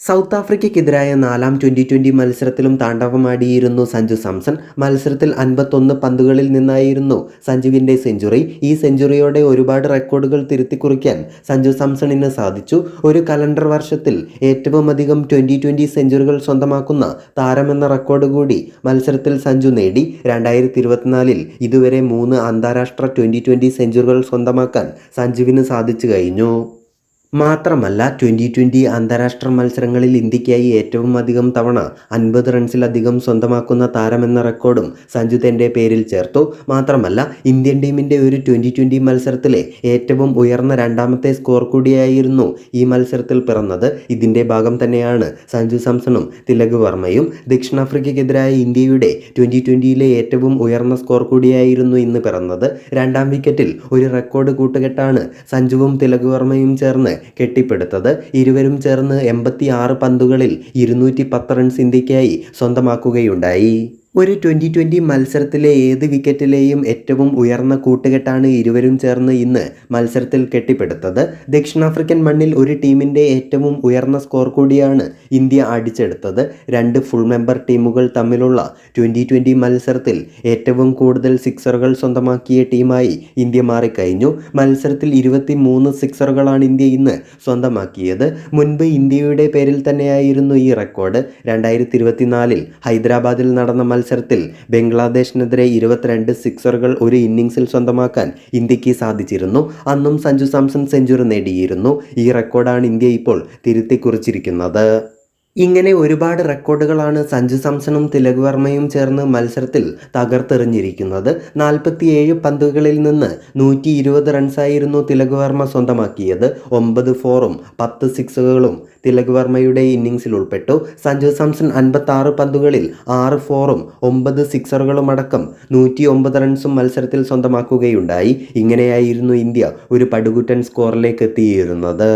South ആഫ്രിക്കയ്ക്കെതിരായ നാലാം twenty twenty മത്സരത്തിലും താണ്ഡവമാടിയിരുന്നു സഞ്ജു സാംസൺ. മത്സരത്തിൽ അൻപത്തൊന്ന് പന്തുകളിൽ നിന്നായിരുന്നു സഞ്ജുവിന്റെ സെഞ്ചുറി. ഈ സെഞ്ചുറിയോടെ ഒരുപാട് റെക്കോർഡുകൾ തിരുത്തിക്കുറിക്കാൻ സഞ്ജു സാംസണിന് സാധിച്ചു. ഒരു കലണ്ടർ വർഷത്തിൽ ഏറ്റവും അധികം ട്വന്റി ട്വന്റി സെഞ്ചുറികൾ സ്വന്തമാക്കുന്ന താരമെന്ന റെക്കോർഡ് കൂടി മത്സരത്തിൽ സഞ്ജു നേടി. രണ്ടായിരത്തി ഇരുപത്തിനാലിൽ ഇതുവരെ മൂന്ന് അന്താരാഷ്ട്ര ട്വന്റി ട്വന്റി സെഞ്ചുറികൾ സ്വന്തമാക്കാൻ സഞ്ജുവിന് സാധിച്ചു കഴിഞ്ഞു. മാത്രമല്ല ട്വന്റി ട്വന്റി അന്താരാഷ്ട്ര മത്സരങ്ങളിൽ ഇന്ത്യക്കായി ഏറ്റവും അധികം തവണ അൻപത് റൺസിലധികം സ്വന്തമാക്കുന്ന താരമെന്ന റെക്കോർഡും സഞ്ജു തന്റെ പേരിൽ ചേർത്തു. മാത്രമല്ല ഇന്ത്യൻ ടീമിന്റെ ഒരു ട്വന്റി ട്വന്റി മത്സരത്തിലെ ഏറ്റവും ഉയർന്ന രണ്ടാമത്തെ സ്കോർ കൂടിയായിരുന്നു ഈ മത്സരത്തിൽ പിറന്നത്. ഇതിന്റെ ഭാഗം തന്നെയാണ് സഞ്ജു സാംസണും തിലക് വർമ്മയും. ദക്ഷിണാഫ്രിക്കയ്ക്കെതിരായ ഇന്ത്യയുടെ ട്വന്റി ട്വന്റിയിലെ ഏറ്റവും ഉയർന്ന സ്കോർ കൂടിയായിരുന്നു ഇന്ന് പിറന്നത്. രണ്ടാം വിക്കറ്റിൽ ഒരു റെക്കോർഡ് കൂട്ടുകെട്ടാണ് സഞ്ജുവും തിലക് വർമ്മയും ചേർന്ന് കെട്ടിപ്പടുത്തത്. ഇരുവരും ചേർന്ന് എൺപത്തി ആറ് പന്തുകളിൽ ഇരുന്നൂറ്റി പത്ത് റൺസ് ഇന്ത്യക്കായി സ്വന്തമാക്കുകയുണ്ടായി. ഒരു ട്വന്റി ട്വന്റി മത്സരത്തിലെ ഏത് വിക്കറ്റിലെയും ഏറ്റവും ഉയർന്ന കൂട്ടുകെട്ടാണ് ഇരുവരും ചേർന്ന് ഇന്ന് മത്സരത്തിൽ കെട്ടിപ്പടുത്തത്. ദക്ഷിണാഫ്രിക്കൻ മണ്ണിൽ ഒരു ടീമിന്റെ ഏറ്റവും ഉയർന്ന സ്കോർ കൂടിയാണ് ഇന്ത്യ അടിച്ചെടുത്തത്. രണ്ട് ഫുൾ മെമ്പർ ടീമുകൾ തമ്മിലുള്ള ട്വന്റി ട്വന്റി മത്സരത്തിൽ ഏറ്റവും കൂടുതൽ സിക്സറുകൾ സ്വന്തമാക്കിയ ടീമായി ഇന്ത്യ മാറിക്കഴിഞ്ഞു. മത്സരത്തിൽ ഇരുപത്തി മൂന്ന് സിക്സറുകളാണ് ഇന്ത്യ ഇന്ന് സ്വന്തമാക്കിയത്. മുൻപ് ഇന്ത്യയുടെ പേരിൽ തന്നെയായിരുന്നു ഈ റെക്കോർഡ്. രണ്ടായിരത്തി ഇരുപത്തിനാലിൽ ഹൈദരാബാദിൽ നടന്ന മത്സരത്തിൽ ബംഗ്ലാദേശിനെതിരെ ഇരുപത്തിരണ്ട് സിക്സറുകൾ ഒരു ഇന്നിംഗ്സിൽ സ്വന്തമാക്കാൻ ഇന്ത്യയ്ക്ക് സാധിച്ചിരുന്നു. അന്നും സഞ്ജു സാംസൺ സെഞ്ചുറി നേടിയിരുന്നു. ഈ റെക്കോർഡാണ് ഇന്ത്യ ഇപ്പോൾ തിരുത്തി കുറിച്ചിരിക്കുന്നത് ഇങ്ങനെ ഒരുപാട് റെക്കോർഡുകളാണ് സഞ്ജു സാംസണും തിലക് വർമ്മയും ചേർന്ന് മത്സരത്തിൽ തകർത്തെറിഞ്ഞിരിക്കുന്നത്. നാൽപ്പത്തിയേഴ് പന്തുകളിൽ നിന്ന് നൂറ്റി ഇരുപത് റൺസായിരുന്നു തിലക് വർമ്മ സ്വന്തമാക്കിയത്. ഒമ്പത് ഫോറും പത്ത് സിക്സുകളും തിലക് വർമ്മയുടെ ഇന്നിംഗ്സിൽ ഉൾപ്പെട്ടു. സഞ്ജു സാംസൺ അൻപത്തി പന്തുകളിൽ ആറ് ഫോറും ഒമ്പത് സിക്സറുകളും അടക്കം നൂറ്റി ഒമ്പത് റൺസും മത്സരത്തിൽ സ്വന്തമാക്കുകയുണ്ടായി. ഇങ്ങനെയായിരുന്നു ഇന്ത്യ ഒരു പടുകുറ്റൻ സ്കോറിലേക്ക് എത്തിയിരുന്നത്.